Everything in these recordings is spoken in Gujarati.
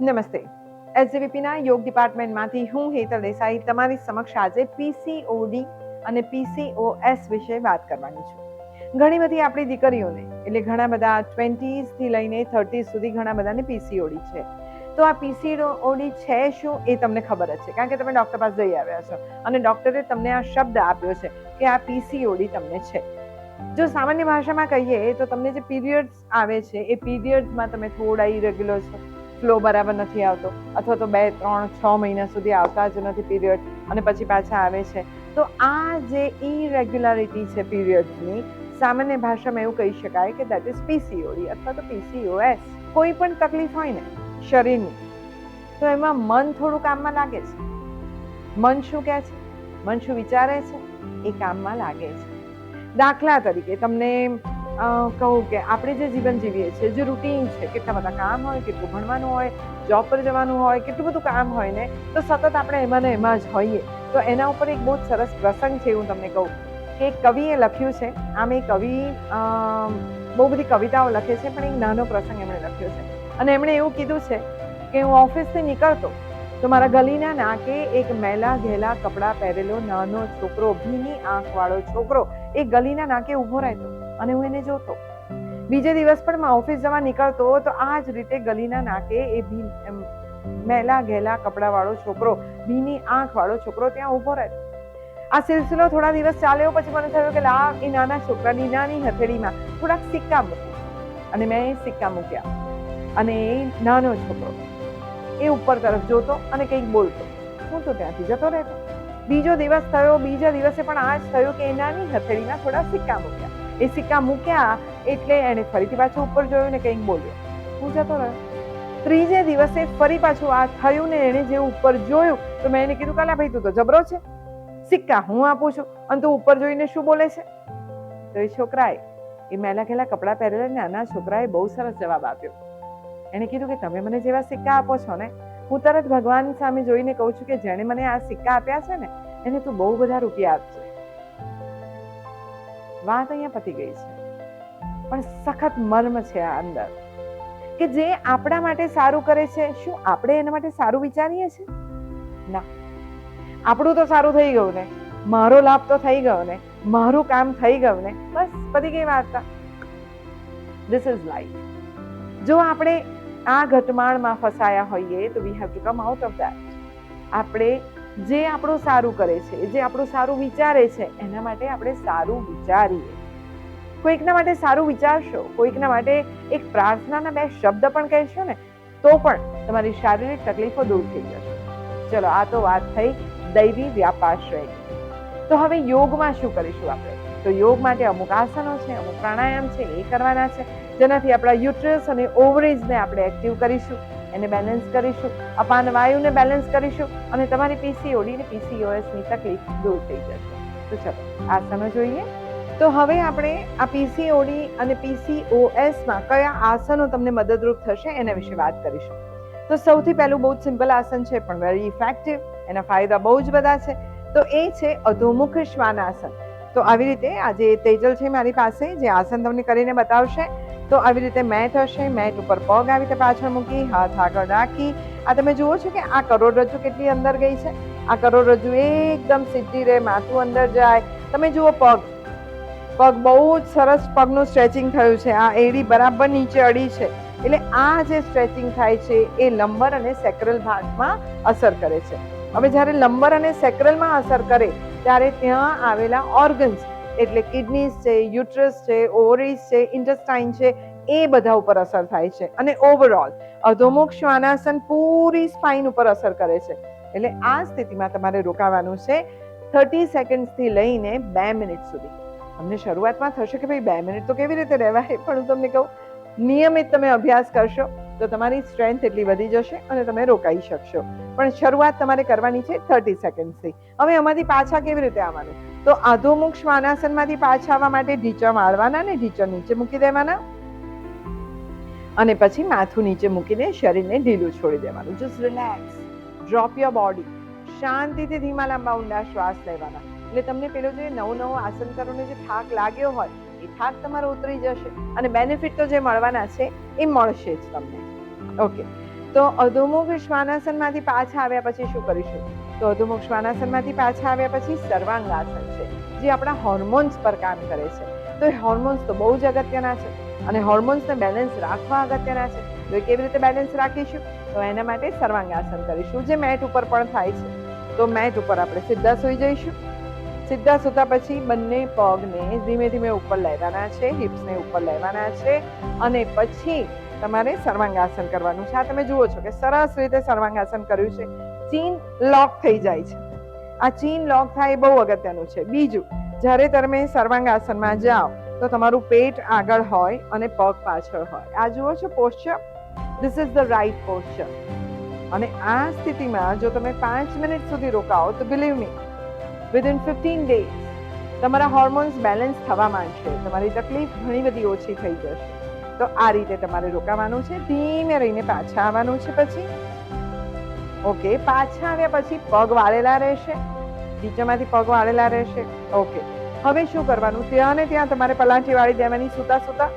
નમસ્તે. એસજીવીપીના યોગ ડિપાર્ટમેન્ટમાંથી હું હેતલ દેસાઈ તમારી સમક્ષ આજે પીસીઓડી અને પીસીઓએસ વિશે વાત કરવાની છું. ઘણી બધી આપણી દીકરીઓને, એટલે ઘણા બધા ટ્વેન્ટીઝથી લઈને થર્ટીઝ સુધી ઘણા બધાને પીસીઓડી છે. તો આ પીસીઓડી છે શું એ તમને ખબર જ છે, કારણ કે તમે ડૉક્ટર પાસે જઈ આવ્યા છો અને ડૉક્ટરે તમને આ શબ્દ આપ્યો છે કે આ પીસીઓડી તમને છે. જો સામાન્ય ભાષામાં કહીએ તો તમને જે પીરિયડ્સ આવે છે, એ પીરિયડ્સમાં તમે થોડા ઇરેગ્યુલર છો. ફ્લો બરાબર નથી આવતો. અથવા તો બે, ત્રણ, છ મહિના સુધી આવતા જ નથી પીરિયડ અને પછી પાછા આવે છે. તો આ જે ઇરેગ્યુલારિટી છે પીરિયડની સામાન્ય ભાષામાં એવું કહી શકાય કે દેટ ઇઝ પીસીઓડી અથવા તો પીસીઓએસ કોઈ પણ તકલીફ હોય ને, શરીરની, તો એમાં મન થોડું કામમાં લાગે છે. મન શું કહે છે? મન શું વિચારે છે? એ કામમાં લાગે છે. દાખલા તરીકે તમને કહું કે આપણે જે જીવન જીવીએ છીએ, જે રૂટીન છે, કેટલા બધા કામ હોય, કેટલું ભણવાનું હોય જોબ પર જવાનું હોય, કેટલું બધું કામ હોય ને, તો સતત આપણે એમાં ને એમાં જ હોઈએ. તો એના ઉપર એક બહુ જ સરસ પ્રસંગ છે હું તમને કહું કે કવિએ લખ્યું છે. આમ એ કવિ બહુ બધી કવિતાઓ લખે છે, પણ એક નાનો પ્રસંગ એમણે લખ્યો છે. અને એમણે એવું કીધું છે કે હું ઓફિસથી નીકળતો, તો મારા ગલીના નાકે એક મેલા ઘેલા કપડાં પહેરેલો નાનો છોકરો, ભીની આંખવાળો છોકરો, એ ગલીના નાકે ઊભો રહેતો. અને હું એને જોતો. બીજે દિવસ પણ માં ઓફિસ જવા નીકળતો તો આ જ રીતે ગલીના નાકે એ ભી મેલા ઘેલા કપડાવાળો છોકરો, ભીની આંખવાળો છોકરો ત્યાં ઊભો રહેતો આ સિલસિલો થોડા દિવસ ચાલ્યો પછી મને થયું કે લા, એ નાના છોકરાની નાની હથેળીમાં થોડાક સિક્કા મૂક્યા અને મેં એ સિક્કા મૂક્યા. અને એ નાનો છોકરો એ ઉપર તરફ જોતો અને કંઈક બોલતો. હું તો ત્યાંથી જતો રહેતો. બીજો દિવસ થયો, બીજા દિવસે પણ આ જ થયું કે એ નાની હથેળીમાં થોડા સિક્કા મૂક્યા. એ સિક્કા મૂક્યા એટલે એણે ફરીથી પાછું ઉપર જોયું ને કંઈક બોલ્યો. હું જતો રહ્યો ત્રીજે દિવસે ફરી પાછું આ થયું ને એણે જે ઉપર જોયું, તો મેં એને કીધું, કાલા ભાઈ, તું તો જબરો છે. સિક્કા, હું આપું છું. અને તું ઉપર જોઈને શું બોલે છે? તો એ છોકરાએ, એ મેલા ખેલા કપડાં પહેરેલા નાના છોકરાએ બહુ સરસ જવાબ આપ્યો. એણે કીધું કે, તમે મને જેવા સિક્કા આપો છો ને, હું તરત ભગવાન સામે જોઈને કહું છું કે, જેણે મને આ સિક્કા આપ્યા છે ને, એને તું બહુ બધા રૂપિયા આપશે વાત અહીંયા પતી ગઈ છે. પણ સખત મર્મ છે આ અંદર. કે જે આપણા માટે સારું કરે છે, શું આપણે એના માટે સારું વિચારીએ છીએ? ના. આપણું તો સારું થઈ ગયું ને. મારો લાભ તો થઈ ગયો ને. મારું કામ થઈ ગયું ને. બસ, પતી ગઈ વાર્તા. ધીસ ઇઝ લાઈફ જો આપણે આ ઘટમાળમાં ફસાયા હોઈએ, તો we have to come out of that આપણે જે આપણું સારું કરે છે જે આપણું સારું વિચારે છે, એના માટે આપણે સારું વિચારીએ. કોઈકના માટે સારું વિચારશો, કોઈકના માટે એક પ્રાર્થનાના બે શબ્દ પણ કહેશો ને, તો પણ તમારી શારીરિક તકલીફો દૂર થઈ જશે. ચલો, આ તો વાત થઈ દૈવી વ્યાપાશ્રયની તો હવે યોગમાં શું કરીશું આપણે? તો યોગ માટે અમુક આસનો છે, અમુક પ્રાણાયામ છે, એ કરવાના છે. જેનાથી આપણા યુટ્રસ અને ઓવરેજને આપણે એક્ટિવ કરીશું. એને બેલેન્સ કરીશું. અપાન વાયુને બેલેન્સ કરીશું અને તમારી પીસીઓડી ને PCOS તકલીફ દૂર થઈ જશે. તો ચલો આસનો જોઈએ. તો હવે આપણે આ પીસીઓડી અને પીસીઓએસમાં કયા આસનો તમને મદદરૂપ થશે એના વિશે વાત કરીશું. તો સૌથી પહેલું બહુ જ સિમ્પલ આસન છે, પણ વેરી ઇફેક્ટિવ એના ફાયદા બહુ જ બધા છે. તો એ છે અધોમુખ શ્વાનાસન તો આવી રીતે આજે તેજલ છે મારી પાસે, જે આસન તમને કરીને બતાવશે. તો આવી રીતે મેટ હશે, મેટ ઉપર પગ આવી રીતે પાછળ મૂકી, હાથ આગળ રાખી. આ તમે જુઓ છો કે આ કરોડરજ્જુ કેટલી અંદર ગઈ છે? આ કરોડરજ્જુ એકદમ સીધી રહે માથું અંદર જાય. તમે જુઓ પગ. પગ બહુ જ સરસ પગનું સ્ટ્રેચિંગ થયું છે. આ એડી બરાબર નીચે અડી છે. એટલે આ જે સ્ટ્રેચિંગ થાય છે, એ લંબર અને સેક્રલ ભાગમાં અસર કરે છે. હવે જ્યારે લંબર અને સેક્રલમાં અસર કરે, ત્યારે ત્યાં આવેલા ઓર્ગન્સ એટલે કિડનીઝ છે, યુટ્રસ છે, ઓવરીઝ છે, ઇન્ટેસ્ટાઇન છે, એ બધા ઉપર અસર થાય છે. અને ઓવરઓલ અધોમુખ શ્વાનાસન પૂરી સ્પાઇન ઉપર અસર કરે છે. એટલે આ સ્થિતિમાં તમારે રોકાવાનું છે થર્ટી સેકન્ડ્સથી લઈને બે મિનિટ સુધી. તમને શરૂઆતમાં થશે કે ભાઈ બે મિનિટ તો કેવી રીતે રહેવાય? પણ હું તમને કહું, નિયમિત તમે અભ્યાસ કરશો તો તમારી સ્ટ્રેન્થ એટલી વધી જશે અને તમે રોકાઈ શકશો. પણ શરૂઆત તમારે કરવાની છે થર્ટી સેકન્ડ્સથી હવે આમાંથી પાછા કેવી રીતે આવવાનું? તો અધોમુખ શ્વાનાસનમાંથી પાછા આવવા માટે ઢીચા મારવાના ને ઢીચા નીચે મૂકી દેવાના? અને પછી માથું નીચે મૂકીને શરીરને ઢીલું છોડી દેવાનું. Just relax drop your body શાંતિથી ધીમા લાંબા ઊંડા શ્વાસ લેવાના. એટલે તમને પેલો જે નવું નવું આસન કરવાનો જે થાક લાગ્યો હોય, એ થાક તમારો ઉતરી જશે. અને બેનિફિટ તો જે મળવાના છે, એ મળશે જ તમને. ઓકે તો અધોમુખ શ્વાનાસનમાંથી પાછા આવ્યા પછી શું કરીશું? તો અધોમુખ શ્વાનાસનમાંથી પાછા આવ્યા પછી સર્વાંગાસન છે, જે આપણા હોર્મોન્સ પર કામ કરે છે. તો એ હોર્મોન્સ તો બહુ જ અગત્યના છે અને હોર્મોન્સને બેલેન્સ રાખવા અગત્યના છે. તો એ કેવી રીતે બેલેન્સ રાખીશું? તો એના માટે સર્વાંગાસન કરીશું, જે મેટ ઉપર પણ થાય છે. તો મેટ ઉપર આપણે સીધા સૂઈ જઈશું. સીધા સૂતા પછી બંને પગને ધીમે ધીમે ઉપર લેવાના છે હિપ્સને ઉપર લેવાના છે અને પછી તમારે સર્વાંગાસન કરવાનું છે. આ તમે જુઓ છો કે સરસ રીતે સર્વાંગાસન કર્યું છે. ચીન લોક થઈ જાય છે. આ ચીન લોક થાય એ બહુ અગત્યનું છે. બીજું, જ્યારે તમે સર્વાંગાસનમાં જાઓ, તો તમારું પેટ આગળ હોય અને પગ પાછળ હોય. આ જુઓ છો posture this is the right posture અને આ સ્થિતિમાં જો તમે પાંચ મિનિટ સુધી રોકાઓ, તો believe me within fifteen days તમારા હોર્મોન્સ બેલેન્સ થવા માંડશે. તમારી તકલીફ ઘણી બધી ઓછી થઈ જશે. તો આ રીતે તમારે રોકાવાનું છે, ધીમે રહીને પાછા આવવાનું છે પછી. ઓકે, પાછા આવ્યા પછી પગ વાળેલા રહેશે. નીચેમાંથી પગ વાળેલા રહેશે. ઓકે, હવે શું કરવાનું? ત્યાં ને ત્યાં તમારે પલાઠી વાળી દેવાની, સુતા સુતા.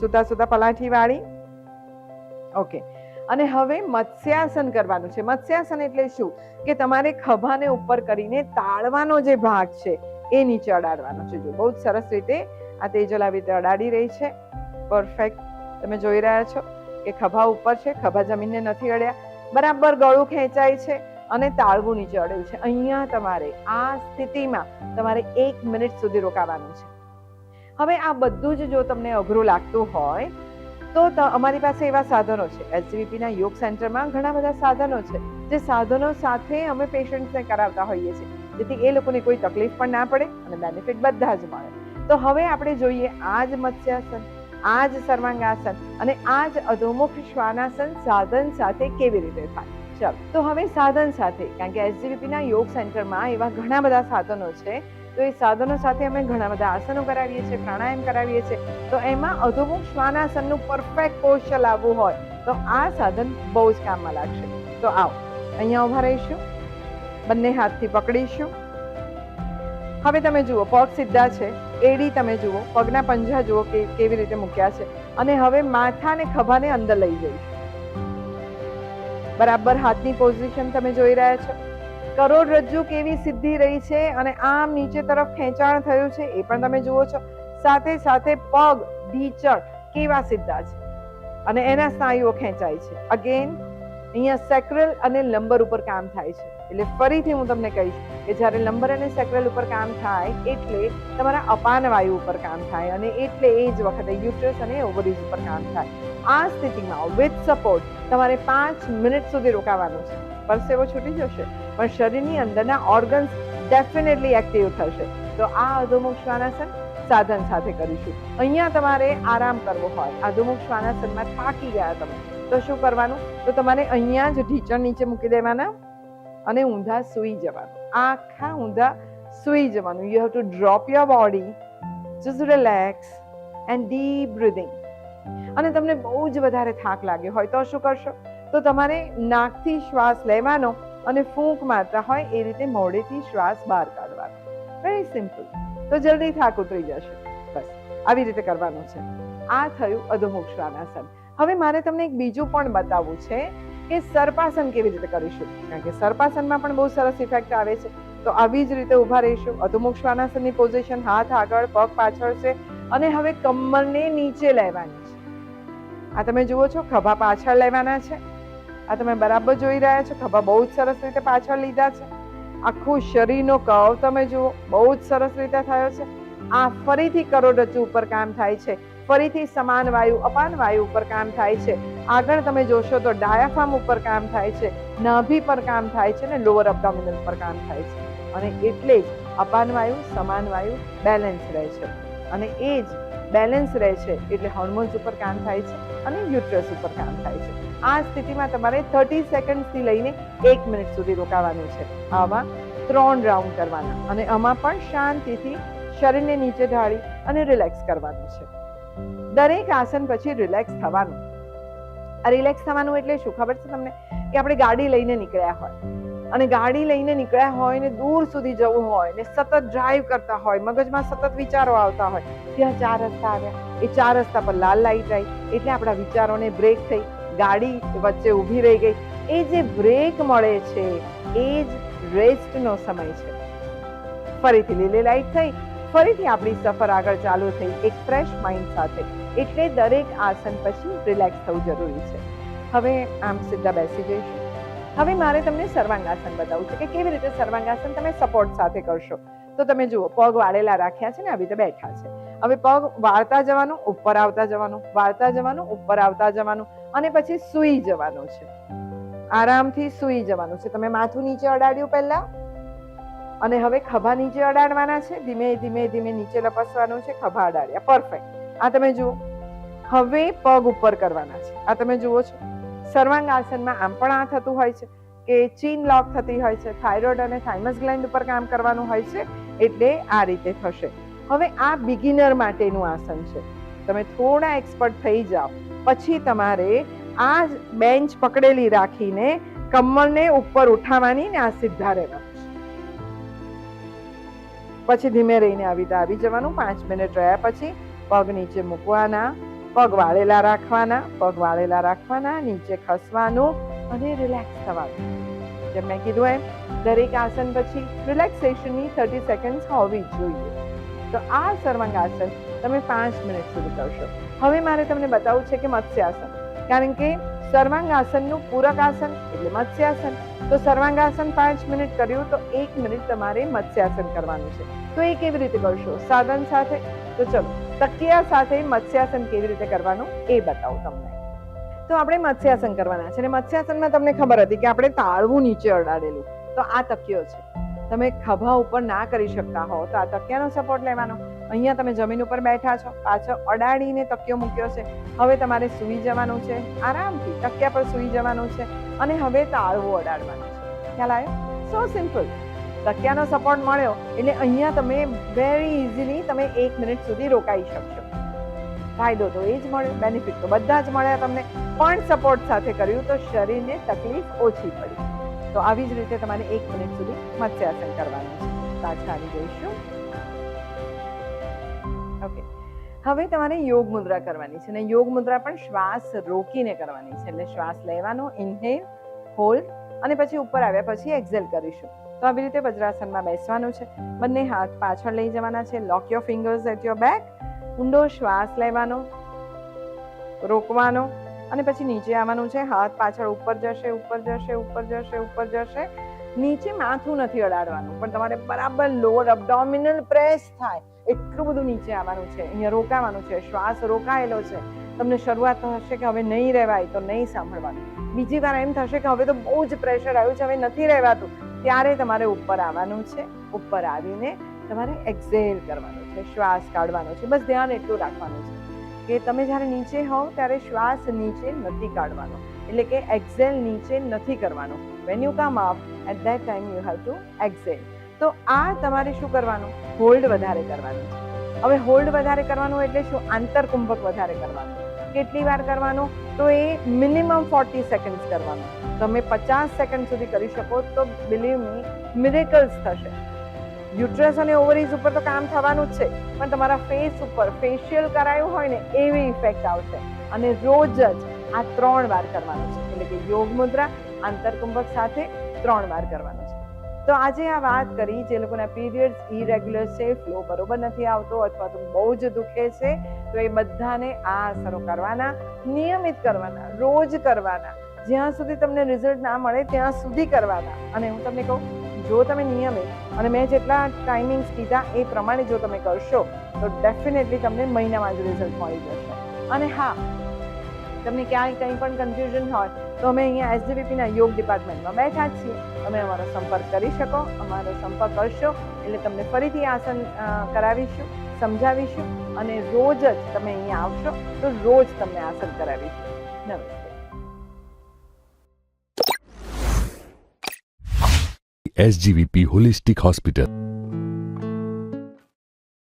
સુતા સુતા પલાઠી વાળી. ઓકે, અને હવે મત્સ્યાસન કરવાનું છે. મત્સ્યાસન એટલે શું? કે તમારે ખભાને ઉપર કરીને તાળવાનો જે ભાગ છે, એ નીચે અડાડવાનો છે. જો બહુ જ સરસ રીતે આ તેજલ આવી રીતે અડાડી રહી છે. પરફેક્ટ તમે જોઈ રહ્યા છો કે ખભા ઉપર છે, ખભા જમીનને નથી અડ્યા. બરાબર ગળું ખેંચાય છે અને તાળવું નીચે અડ્યું છે. અહીંયા તમારે આ સ્થિતિમાં તમારે એક મિનિટ સુધી રોકાવાનું છે. હવે આ બધું જ જો તમને અઘરું લાગતું હોય, તો અમારી પાસે એવા સાધનો છે. એસજીવીપીના યોગ સેન્ટરમાં ઘણા બધા સાધનો છે, જે સાધનો સાથે અમે પેશન્ટ્સને કરાવતા હોઈએ છીએ. જેથી એ લોકોને કોઈ તકલીફ પણ ના પડે અને બેનિફિટ બધા જ મળે. તો હવે આપણે જોઈએ આ જ મત્સ્યાસન આ જ સર્વાંગાસન અને આ જ અધોમુખ શ્વાનાસન સાધન સાથે કેવી રીતે થાય? ચાલો, તો હવે સાધન સાથે, કારણ કે એસજીવીપીના યોગ સેન્ટરમાં એવા ઘણા બધા સાધનો છે, તો એ સાધનો સાથે અમે ઘણા બધા આસનો કરાવીએ છીએ, પ્રાણાયામ કરાવીએ છીએ. તો એમાં અધોમુખ શ્વાનાસનનું પરફેક્ટ પોસ્ચર લાવવું હોય, તો આ સાધન બહુ જ કામમાં લાગશે. તો આવો, અહીંયા ઊભા રહીશું. બંને હાથથી પકડીશું. હવે તમે જુઓ, પગ સીધા છે. એડી તમે જુઓ, પગના પંજા જુઓ કે કેવી રીતે મૂક્યા છે. અને હવે માથાને ખભાને અંદર લઈ જઈશ બરાબર હાથની પોઝિશન તમે જોઈ રહ્યા છો. કરોડરજ્જુ કેવી સીધી રહી છે અને આમ નીચે તરફ ખેંચાણ થયું છે એ પણ તમે જુઓ છો. સાથે સાથે પગ ઢીચળ કેવા સીધા છે. અને એના સ્નાયુઓ ખેંચાય છે. અગેન અહીંયા સેક્રલ અને લંબર ઉપર કામ થાય છે. એટલે ફરીથી હું તમને કહીશ કે જ્યારે લંબર અને સેક્રલ ઉપર કામ થાય, એટલે તમારા અપાન વાયુ ઉપર કામ થાય અને એટલે એ જ વખતે યુટ્રસ અને ઓવરીઝ ઉપર કામ થાય. આ સ્થિતિમાં વિથ સપોર્ટ તમારે પાંચ મિનિટ સુધી રોકાવાનું છે. પરસેવો છૂટી જશે, પણ શરીરની અંદરના ઓર્ગન્સ ડેફિનેટલી એક્ટિવ થશે. તો આ અધોમુખ શ્વાનાસન સાધન સાથે કરીશું. અહીંયા તમારે આરામ કરવો હોય. આધુમુખ શ્વાનાસનમાં થાકી ગયા તમે. તો શું કરવાનું? તો તમારે અહીંયા જ ઢીચણ નીચે મૂકી દેવાના અને ઊંધા સૂઈ જવાનું. આખા ઊંધા સૂઈ જવાનું. You have to drop your body just relax and deep breathing અને તમને બહુ જ વધારે થાક લાગ્યો હોય તો શું કરશો? તો તમારે નાકથી શ્વાસ લેવાનો અને ફૂંક મારતા હોય એ રીતે મોઢેથી શ્વાસ બહાર કાઢવાનો. વેરી સિમ્પલ તો જલ્દી થાક ઉતરી જશે. બસ, આવી રીતે કરવાનું છે. આ થયું અધોમુખ શ્વાનાસન હવે મારે તમને એક બીજું પણ બતાવવું છે કે સર્પાસન કેવી રીતે કરીશું? કારણ કે સર્પાસનમાં પણ બહુ સરસ ઇફેક્ટ આવે છે. તો આવી જ રીતે ઊભા રહીશું. અધોમુખ શ્વાનાસનની પોઝિશન હાથ આગળ, પગ પાછળ છે અને હવે કમરને નીચે લેવાની છે. આ તમે જુઓ છો, ખભા પાછળ લેવાના છે. આ તમે બરાબર જોઈ રહ્યા છો, ખભા બહુ જ સરસ રીતે પાછળ લીધા છે. આખું શરીરનો કવ તમે જુઓ, બહુ જ સરસ રીતે થયો છે. આ ફરીથી કરોડરજ્જુ ઉપર કામ થાય છે. ફરીથી સમાન વાયુ, અપાન વાયુ ઉપર કામ થાય છે. આગળ તમે જોશો તો ડાયાફાર્મ ઉપર કામ થાય છે, નાભી પર કામ થાય છે ને લોઅર અબડોમિનલ પર કામ થાય છે. અને એટલે જ અપાન વાયુ, સમાન વાયુ બેલેન્સ રહે છે. અને એ જ બેલેન્સ રહે છે, એટલે હોર્મોન્સ ઉપર કામ થાય છે અને યુટ્રસ ઉપર કામ થાય છે. આ સ્થિતિમાં તમારે થર્ટી સેકન્ડથી લઈને એક મિનિટ સુધી રોકાવાનું છે. આવા ત્રણ રાઉન્ડ કરવાના અને આમાં પણ શાંતિથી શરીરને નીચે ઢાળી અને રિલેક્સ કરવાનું છે. દરેક આસન પછી રિલેક્સ થવાનું. આ રિલેક્સ થવાનું એટલે શું ખબર છે તમને? કે આપણે ગાડી લઈને નીકળ્યા હોય. અને ગાડી લઈને નીકળ્યા હોય ને દૂર સુધી જવું હોય ને સતત ડ્રાઈવ કરતા હોય, મગજમાં સતત વિચારો આવતા હોય, ત્યાં ચાર રસ્તા આવ્યા. એ ચાર રસ્તા પર લાલ લાઈટ આવી એટલે આપણા વિચારોને બ્રેક થઈ. ગાડી વચ્ચે ઊભી રહી ગઈ. એ જે બ્રેક મળે છે, એ જ રેસ્ટનો સમય છે. ફરીથી લીલી લાઈટ થઈ, ફરીથી આપણી સફર આગળ ચાલુ થઈ, એક ફ્રેશ માઇન્ડ સાથે. એટલે દરેક આસન પછી રિલેક્સ થવું જરૂરી છે. હવે આમ સીધા બેસી જઈશું. હવે મારે તમને સર્વાંગાસન બતાવવું છે કે કેવી રીતે સર્વાંગાસન તમે સપોર્ટ સાથે કરશો? તો તમે જુઓ, પગ વાળેલા રાખ્યા છે ને આવી રીતે બેઠા છે. હવે પગ વાળતા જવાનું, ઉપર આવતા જવાનું, વાળતા જવાનું, ઉપર આવતા જવાનું અને પછી સૂઈ જવાનું છે. આરામથી સૂઈ જવાનું છે. તમે માથું નીચે અડાડ્યું પહેલા? અને હવે ખભા નીચે અડાડવાના છે. ધીમે ધીમે ધીમે નીચે લપસવાનું છે, ખભા અડાડ્યા. પરફેક્ટ આ તમે જુઓ. હવે પગ ઉપર કરવાના છે. આ તમે જુઓ છો. સર્વાંગ આસનમાં આમ પણ આ થતું હોય છે કે ચીન લોક થતી હોય છે, થાઇરોઇડ અને થાઇમસ ગ્લેન્ડ ઉપર કામ કરવાનું હોય છે, એટલે આ રીતે થશે. હવે આ બિગિનર માટેનું આસન છે. તમે થોડા એક્સપર્ટ થઈ જાઓ. પછી તમારે આ બેન્ચ પકડેલી રાખીને કમરને ઉપર ઉઠાવવાની ને આ સીધા રહેવાનું પછી ધીમે રહીને આવી રીતે આવી જવાનું, પાંચ મિનિટ રહ્યા પછી પગ નીચે મૂકવાના. પગ વાળેલા રાખવાના, પગ વાળેલા રાખવાના, નીચે ખસવાનું અને રિલેક્સ થવાનું. જેમ મેં કીધું એમ, દરેક આસન પછી રિલેક્સેશનની થર્ટી સેકન્ડ્સ હોવી જોઈએ. તો આ સર્વાંગાસન તમે પાંચ મિનિટ સુધી કરશો. હવે મારે તમને બતાવવું છે કે મત્સ્યાસન. કારણ કે સર્વાંગાસનનું પૂરક આસન એટલે મત્સ્યાસન. તો સર્વાંગાસન પાંચ મિનિટ કર્યું તો એક મિનિટ તમારે મત્સ્યાસન કરવાનું છે. તો એ કેવી રીતે કરશો? સાધન સાથે? તો ચલો. તકિયા સાથે મત્સ્યાસન કેવી રીતે કરવાનું એ બતાવું તમને. તો આપણે મત્સ્યાસન કરવાના છે અને મત્સ્યાસનમાં તમને ખબર હતી કે આપણે તાળવું નીચે અડાડેલું. તો આ તકિયો છે. તમે ખભા ઉપર ના કરી શકતા હો તો આ તકિયાનો સપોર્ટ લેવાનો. અહીંયા તમે જમીન ઉપર બેઠા છો પાછળ અડાડીને તકિયો મૂક્યો છે. હવે તમારે સૂઈ જવાનું છે, આરામથી તકિયા પર સૂઈ જવાનું છે અને હવે તાળવું અડાડવાનું છે. ખ્યાલ આવ્યો? સો સિમ્પલ તકિયાનો સપોર્ટ મળ્યો, એટલે અહીંયા તમે વેરી ઇઝીલી તમે એક મિનિટ સુધી રોકાઈ શકશો. ફાયદો તો એ જ મળ્યો બેનિફિટ તો બધા જ મળ્યા તમને, પણ સપોર્ટ સાથે કર્યું તો શરીરને તકલીફ ઓછી પડી. તો આવી જ રીતે તમારે એક મિનિટ સુધી મત્સ્યાસન કરવાનું છે. પાછા આવી જઈશું. ઓકે હવે તમારે યોગ મુદ્રા કરવાની છે, અને યોગ મુદ્રા પણ શ્વાસ રોકીને કરવાની છે, એટલે શ્વાસ લેવાનો ઇન્હેલ હોલ્ડ અને પછી ઉપર આવ્યા પછી એક્ઝેલ કરીશું. તો આવી રીતે વજ્રાસનમાં બેસવાનું છે. બંને હાથ પાછળ લઈ જવાના છે. Lock your fingers at your back ઊંડો શ્વાસ લેવાનો, રોકવાનો અને પછી નીચે આવવાનું છે. હાથ પાછળ ઉપર જશે ઉપર જશે ઉપર જશે ઉપર જશે. નીચે માથું નથી અડાડવાનું, પણ તમારે બરાબર લોઅર અબડોમિનલ પ્રેસ થાય. એટલું બધું નીચે આવવાનું છે. અહીંયા રોકાવાનું છે. શ્વાસ રોકાયેલો છે. તમને શરૂઆત થશે કે હવે નહીં રહેવાય તો નહીં સાંભળવાનું. બીજી વાર એમ થશે કે હવે તો બહુ જ પ્રેશર આવ્યું છે. હવે નથી રહેવાતું. ત્યારે તમારે ઉપર આવવાનું છે, ઉપર આવીને તમારે એક્ઝેલ કરવાનું છે, શ્વાસ કાઢવાનો છે, બસ ધ્યાન એટલું રાખવાનું છે. કે તમે જ્યારે નીચે હોવ ત્યારે શ્વાસ નીચે નથી કાઢવાનો, એટલે કે એક્ઝેલ નીચે નથી કરવાનો. When you come up at that time you have to exhale તો આ તમારે શું કરવાનું? હોલ્ડ વધારે કરવાનું છે. હવે હોલ્ડ વધારે કરવાનું એટલે શું? આંતરકુંભક વધારે કરવાનું. કેટલી વાર કરવાનું? તો એ મિનિમમ ફોર્ટી સેકન્ડ્સ કરવાનું. તમે પચાસ સેકન્ડ સુધી કરી શકો તો બિલીવ મી મિરેકલ્સ થશે. યુટ્રસ અને ઓવરીઝ ઉપર તો કામ થવાનું જ છે, પણ તમારા ફેસ ઉપર ફેશિયલ કરાયું હોય ને, એવી ઇફેક્ટ આવશે. અને રોજ જ આ ત્રણ વાર કરવાનું છે. એટલે કે યોગ મુદ્રા, આંતરકુંભક સાથે ત્રણ વાર કરવાનું છે. તો આજે આ વાત કરી, જે લોકોના પીરિયડ્સ ઇરેગ્યુલર છે ફ્લો બરોબર નથી આવતો અથવા તો બહુ જ દુખે છે, તો એ બધાને આ અસરો કરવાના, નિયમિત કરવાના, રોજ કરવાના. જ્યાં સુધી તમને રિઝલ્ટ ના મળે, ત્યાં સુધી કરવાના. અને હું તમને કહું, જો તમે નિયમિત, અને મેં જેટલા ટાઈમિંગ્સ કીધા એ પ્રમાણે જો તમે કરશો, તો ડેફિનેટલી તમને મહિનામાં જ રિઝલ્ટ મળી જશે. અને હા, તમને ક્યાંય કંઈ પણ કન્ફ્યુઝન હોય, તો અમે અહીંયા એસજીવીપીના યોગ ડિપાર્ટમેન્ટમાં બેઠા છીએ. તમે અમારો સંપર્ક કરી શકો, અમારો સંપર્ક કરશો, એટલે તમને ફરીથી આસન કરાવીશું, સમજાવીશું, અને રોજ જ તમે અહીંયા આવશો, તો રોજ તમને આસન કરાવીશું. નમસ્તે. SGVP holistic hospital